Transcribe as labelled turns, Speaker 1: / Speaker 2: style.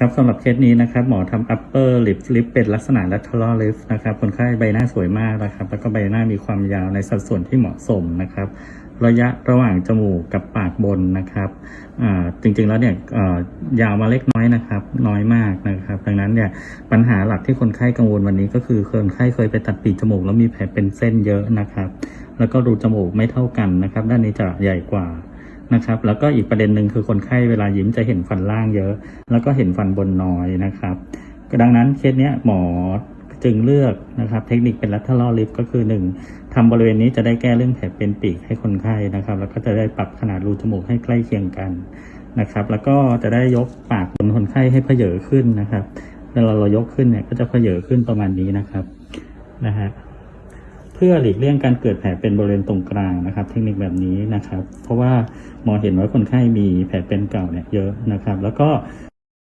Speaker 1: ครับสำหรับเคสนี้นะครับ หมอทำ upper lip lip เป็นลักษณะ lateral lip นะครับ คนไข้ใบหน้าสวยมากนะครับ แล้วก็ใบหน้ามีความยาวในสัดส่วนที่เหมาะสมนะครับ ระยะระหว่างจมูกกับปากบนนะครับจริงๆแล้วเนี่ยยาวมาเล็กน้อยนะครับ น้อยมากนะครับ ดังนั้นเนี่ยปัญหาหลักที่คนไข้กังวลวันนี้ก็คือคนไข้เคยไปตัดปีกจมูกแล้วมีแผลเป็นเส้นเยอะนะครับ แล้วก็รูจมูกไม่เท่ากันนะครับ ด้านนี้จะใหญ่กว่า นะครับ แล้วก็อีกประเด็นหนึ่งคือคนไข้เวลายิ้มจะเห็นฟันล่างเยอะ แล้วก็เห็นฟันบนน้อยนะครับดังนั้นเคสเนี้ยหมอจึงเลือกนะครับ เทคนิคเป็น lateral lip ก็คือ 1ทำบริเวณนี้จะได้แก้เรื่องแผลเป็นปีกให้คนไข้นะครับ แล้วก็จะได้ปรับขนาดรูจมูกให้ใกล้เคียงกันนะครับ แล้วก็จะได้ยกปากบนคนไข้ให้เพเยอขึ้นนะครับเวลาเรายกขึ้นเนี่ยก็จะเพเยอขึ้นประมาณนี้นะครับนะฮะ เพื่อหลีกเลี่ยงการเกิดแผลเป็นบริเวณตรงกลางนะครับ เทคนิคแบบนี้นะครับ เพราะว่าหมอเห็นว่าคนไข้มีแผลเป็นเก่าเนี่ยเยอะนะครับ แล้วก็